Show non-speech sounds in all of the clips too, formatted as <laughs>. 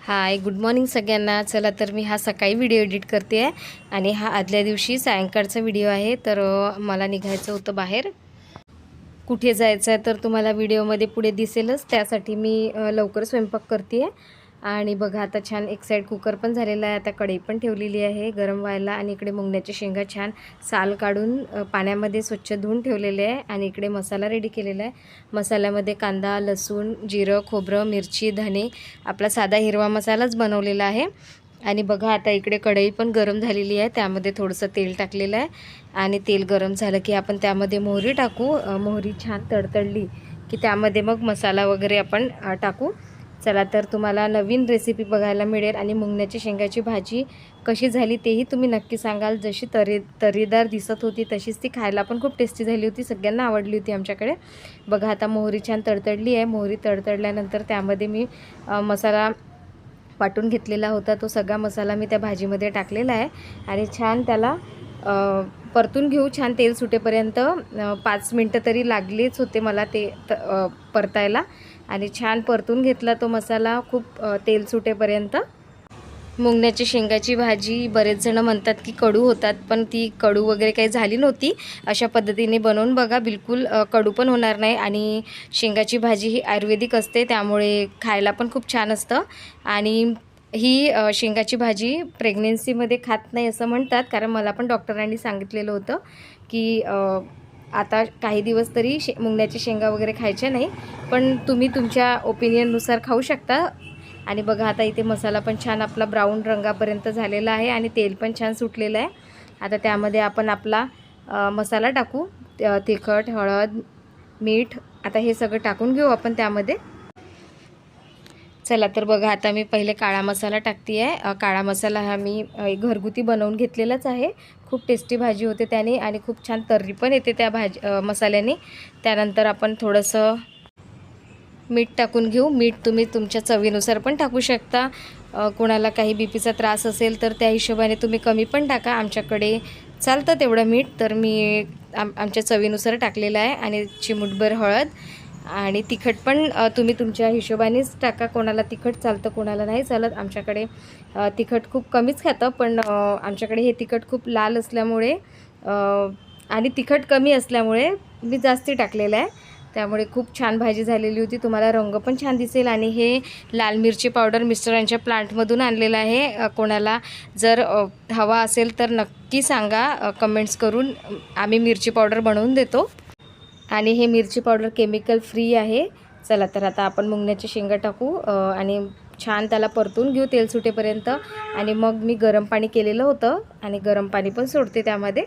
Hi good morning सगळ्यांना. चला तर मी हा सकाळी व्हिडिओ एडिट करते आहे आणि हा आदल्या दिवशी सायंकाळचा व्हिडिओ आहे तर मला निघायचं होतं बाहेर. कुठे जायचं आहे तर तुम्हाला व्हिडिओमध्ये पुढे दिसेलच. त्यासाठी मी लवकर स्वयंपाक करते आहे आणि बघा आता छान एक साईड कुकर पण झालेला आहे. आता कढई पण ठेवलेली आहे गरम व्हायला. आणि इकडे मुंगण्याच्या शेंगा छान साल काढून पाण्यामध्ये स्वच्छ धुवून ठेवलेले आहे. आणि इकडे मसाला रेडी केलेला आहे. मसाल्यामध्ये कांदा लसूण जिरं खोबरं मिरची धने आपला साधा हिरवा मसालाच बनवलेला आहे. आणि बघा आता इकडे कढई पण गरम झालेली आहे. त्यामध्ये थोडंसं तेल टाकलेलं आहे. आणि तेल गरम झालं की आपण त्यामध्ये मोहरी टाकू. मोहरी छान तडतडली की त्यामध्ये मग मसाला वगैरे आपण टाकू. चला तर तुम्हाला नवीन रेसिपी बघायला मिळेल आणि मुंगण्याची शेंगाची भाजी कशी झाली तेही तुम्ही नक्की सांगाल. जशी तरी तरीदार दिसत होती तशीच ती खायला पण खूप टेस्टी झाली होती. सगळ्यांना आवडली होती आमच्याकडे. बघा आता मोहरी छान तडतडली आहे. मोहरी तडतडल्यानंतर त्यामध्ये मी मसाला वाटून घेतलेला होता. तो सगळा मसाला मी त्या भाजीमध्ये टाकलेला आहे. आणि छान त्याला परतून घेऊ. छान तेल सुटेपर्यंत पाच मिनटं तरी लागलीच होते मला ते त- परतायला. आणि छान परतून घेतला तो मसाला खूप तेल सुटेपर्यंत. मुंगण्याची शेंगाची भाजी बरेच जणं म्हणतात की कडू होतात पण ती कडू वगैरे काही झाली नव्हती. अशा पद्धतीने बनवून बघा बिलकुल कडू पण होणार नाही आणि शेंगाची भाजी ही आयुर्वेदिक असते त्यामुळे खायला पण खूप छान असतं. आणि ही शेंगाची भाजी प्रेग्नेन्सीमध्ये खात नाही असं म्हणतात कारण मला पण डॉक्टरांनी सांगितलेलं होतं की आता काही दिवस तरी शे मुंगण्याच्या शेंगा वगैरे खायच्या नाही पण तुम्ही तुमच्या ओपिनियननुसार खाऊ शकता. आणि बघा आता इथे मसाला पण छान आपला ब्राऊन रंगापर्यंत झालेला आहे आणि तेल पण छान सुटलेलं आहे. आता त्यामध्ये आपण आपला मसाला टाकू. तिखट हळद मीठ आता हे सगळं टाकून घेऊ आपण त्यामध्ये. चला तर बघा आता मी पहिले काळा मसाला टाकते आहे काळा मसाला हा मी घरगुती बनवून घेतलेलाच आहे. खूप टेस्टी भाजी होते त्याने आणि खूप छान तर्री पण येते त्या भाजी मसाल्याने. त्यानंतर आपण थोडंसं मीठ टाकून घेऊ. मीठ तुम्ही तुमच्या चवीनुसार पण टाकू शकता. कोणाला काही बी पीचा त्रास असेल तर त्या हिशोबाने तुम्ही कमी पण टाका. आमच्याकडे चालतं तेवढं मीठ तर मी आम आमच्या चवीनुसार टाकलेलं आहे. आणि चिमूटभर हळद. आणि तिखट पण तुम्ही तुमच्या हिशोबानेच टाका. कोणाला तिखट चालतं कोणाला नाही चालत. आमच्याकडे तिखट खूप कमीच खातं पण आमच्याकडे हे तिखट खूप लाल असल्यामुळे आणि तिखट कमी असल्यामुळे मी जास्ती टाकलेलं आहे. त्यामुळे खूप छान भाजी झालेली होती. तुम्हाला रंग पण छान दिसेल. आणि हे लाल मिरची पावडर मिस्टरांच्या प्लांटमधून आणलेलं आहे. कोणाला जर हवा असेल तर नक्की सांगा. कमेंट्स करून आम्ही मिरची पावडर बनवून देतो. आणि हे मिरची पावडर केमिकल फ्री आहे. चला तर आता आपण मुंगण्याची शेंगा टाकू आणि छान त्याला परतून घेऊ तेल सुटेपर्यंत. आणि मग मी गरम पाणी केलेलं होतं आणि गरम पाणी पण सोडते त्यामध्ये.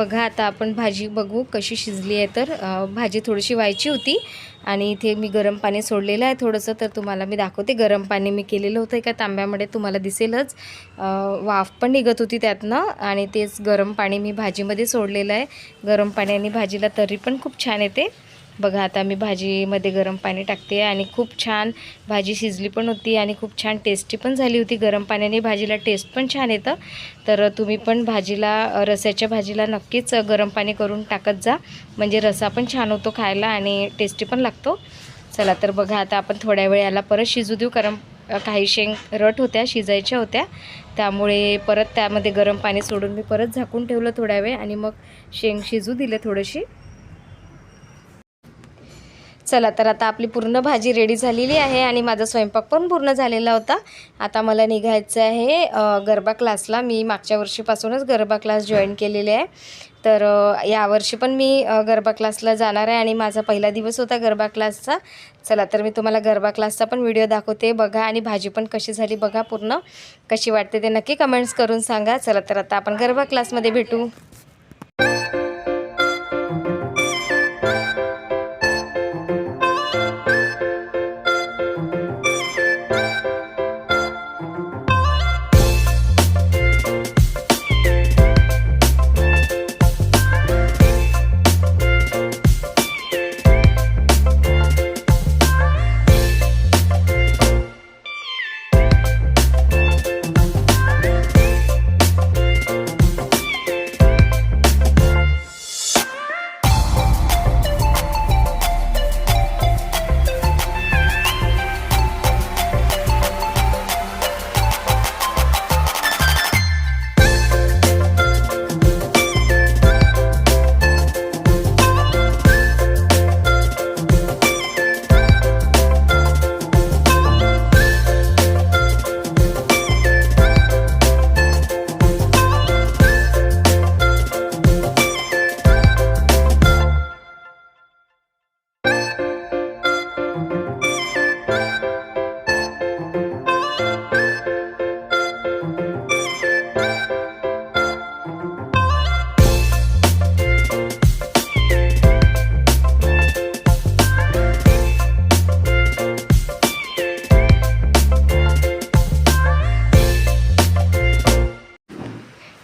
बघा आता आपण भाजी बघू कशी शिजली आहे तर. भाजी थोडीशी व्हायची होती आणि इथे मी गरम पाणी सोडलेलं आहे थोडंसं तर तुम्हाला मी दाखवते. गरम पाणी मी केलेलं होतं एका तांब्यामध्ये तुम्हाला दिसेलच. वाफ पण निघत होती त्यातनं आणि तेच गरम पाणी मी भाजीमध्ये सोडलेलं आहे. गरम पाण्याने भाजीला तरी पण खूप छान येते. बघा आता मी भाजीमध्ये गरम पाणी टाकते आणि खूप छान भाजी शिजली पण होती आणि खूप छान टेस्टी पण झाली होती. गरम पाण्याने भाजीला टेस्ट पण छान येतं. तर तुम्ही पण भाजीला रस्याच्या भाजीला नक्कीच गरम पाणी करून टाकत जा. म्हणजे रसा पण छान होतो खायला आणि टेस्टी पण लागतो. चला तर बघा आता आपण थोड्या वेळ याला परत शिजू देऊ. कारण काही शेंग रट होत्या शिजायच्या होत्या. त्यामुळे परत त्यामध्ये गरम पाणी सोडून मी परत झाकून ठेवलं थोड्या वेळ आणि मग शेंग शिजू दिले थोडीशी. चला तर आता आपली पूर्ण भाजी रेडी झालेली आहे आणि माझा स्वयंपाक पण पूर्ण झालेला होता. आता मला निघायचं आहे गरबा क्लासला मी मागच्या वर्षीपासूनच गरबा क्लास जॉईन केलेले आहे. तर यावर्षी पण मी गरबा क्लासला जाणार आहे आणि माझा पहिला दिवस होता गरबा क्लासचा चला तर मी तुम्हाला गरबा क्लासचा पण व्हिडिओ दाखवते. बघा आणि भाजी पण कशी झाली बघा पूर्ण. कशी वाटते ते नक्की कमेंट्स करून सांगा. चला तर आता आपण गरबा क्लासमध्ये भेटू.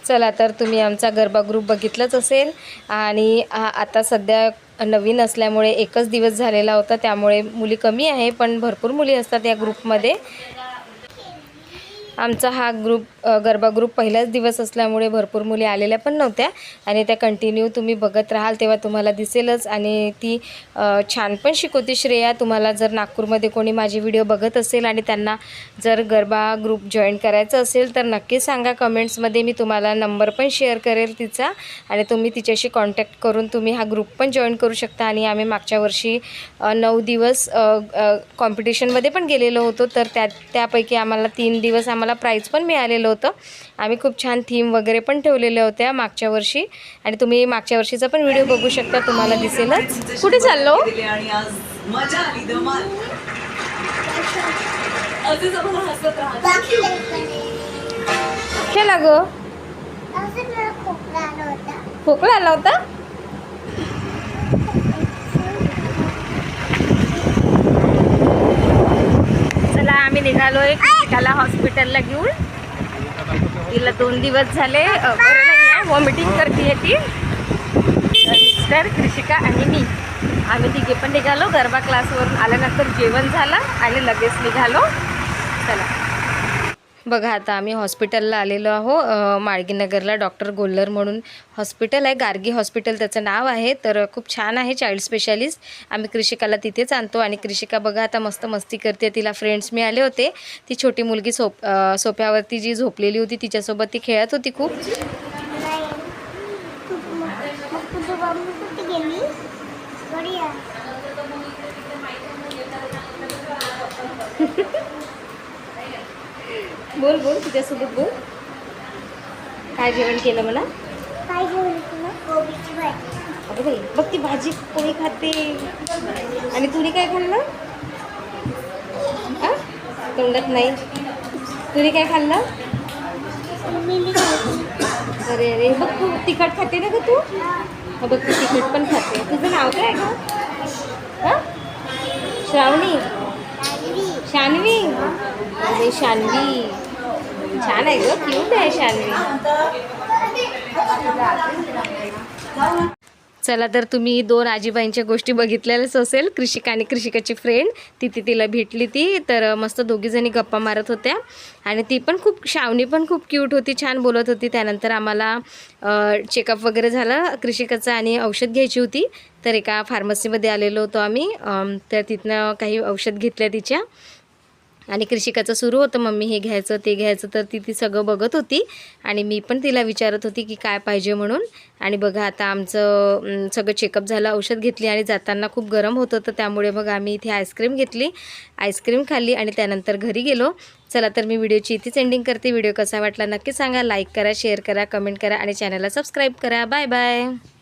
चला तर तुम्ही आमचा गरबा ग्रुप बघितलंच असेल. आणि आता सध्या नवीन असल्यामुळे एकच दिवस झालेला होता त्यामुळे मुली कमी आहे पण भरपूर मुली असतात या ग्रुपमध्ये आमचा हा ग्रुप गरबा ग्रुप पहिलाच दिवस असल्यामुळे भरपूर मुली आलेल्या पण नव्हत्या. आणि त्या कंटिन्यू तुम्ही बघत राहाल तेव्हा तुम्हाला दिसेलच. आणि ती छान पण शिकवते श्रेया. तुम्हाला जर नागपूरमध्ये कोणी माझी व्हिडिओ बघत असेल आणि त्यांना जर गरबा ग्रुप जॉईन करायचं असेल तर नक्की सांगा. कमेंट्समध्ये मी तुम्हाला नंबर पण शेअर करेल तिचा. आणि तुम्ही तिच्याशी कॉन्टॅक्ट करून तुम्ही हा ग्रुप पण जॉईन करू शकता. आणि आम्ही मागच्या वर्षी नऊ दिवस कॉम्पिटिशनमध्ये पण गेलेलो होतो. तर त्या त्यापैकी आम्हाला तीन दिवस आम्हाला प्राईज पण मिळालेलं होतं. आम्ही खूप छान थीम वगैरे पण ठेवलेल्या होत्या मागच्या वर्षी. आणि तुम्ही मागच्या वर्षीचा पण व्हिडिओ बघू शकता तुम्हाला दिसेलच. कुठे चाललो? केला खेळा गो? खोकला आला होता? चला आम्ही निघालोय. त्याला हॉस्पिटलला घेऊन तिला दोन दिवस झाले बरं नाही आहे वॉमिटिंग करते ती. मिस्टर कृषिका आणि मी आम्ही तिघे पण निघालो गरबा क्लासवरून आल्यानंतर जेवण झालं आणि लगेच निघालो. चला. बघा आता आम्ही हॉस्पिटलला आलेलो आहो माळगीनगरला डॉक्टर गोल्लर म्हणून हॉस्पिटल आहे. गार्गी हॉस्पिटल त्याचं नाव आहे. तर खूप छान आहे चाइल्ड स्पेशालिस्ट. आम्ही कृषिकाला तिथेच आणतो. आणि कृषिका बघा आता मस्त मस्ती करते. तिला फ्रेंड्स मिळाले होते. ती छोटी मुलगी सोप अ, सोफ्यावरती जी झोपलेली होती तिच्यासोबत ती खेळत होती खूप. <laughs> <laughs> बोल बोल तिच्यासोबत बोल. काय जेवण केलं म्हणा अगं बाई बघ ती भाजी पोळी खाते. आणि तुरी काय खाल्लं? आ? तोंडात नाही. तुरी काय खाल्लं? अरे अरे बघ तू तिखट खाते ना ग तू? हा. बघ तू तिखट पण खाते. तुझं नाव काय ग? हा? श्रावणी? शान्वी? अरे शान्वी. छान आहे ग क्यूट आहे शान्वी. चला तर तुम्ही दोन आजीबाईंच्या गोष्टी बघितलेल्याच असेल कृषिका आणि कृषिकाची फ्रेंड तिथे तिला भेटली ती तर मस्त दोघीजणी गप्पा मारत होत्या. आणि ती पण खूप शावणी पण खूप क्यूट होती छान बोलत होती. त्यानंतर आम्हाला चेकअप वगैरे झालं. कृषिकाचं आणि औषध घ्यायची होती. तर एका फार्मसीमध्ये आलेलो होतो आम्ही. तर तिथनं काही औषध घेतल्या तिच्या. आणि कृषिकाचं सुरू होतं. मम्मी हे घ्यायचं ते घ्यायचं तर ती ती सगळं बघत होती. आणि मी पण तिला विचारत होती की काय पाहिजे म्हणून. आणि बघा आता आमचं सगळं चेकअप झालं औषध घेतली आणि जाताना खूप गरम होतं तर त्यामुळे बघा आम्ही इथे आईस्क्रीम घेतली आईस्क्रीम खाल्ली आणि त्यानंतर घरी गेलो. चला तर मी व्हिडिओची इथेच एंडिंग करते. व्हिडिओ कसा वाटला नक्की सांगा. लाईक करा शेअर करा कमेंट करा आणि चॅनलला सबस्क्राईब करा. Bye bye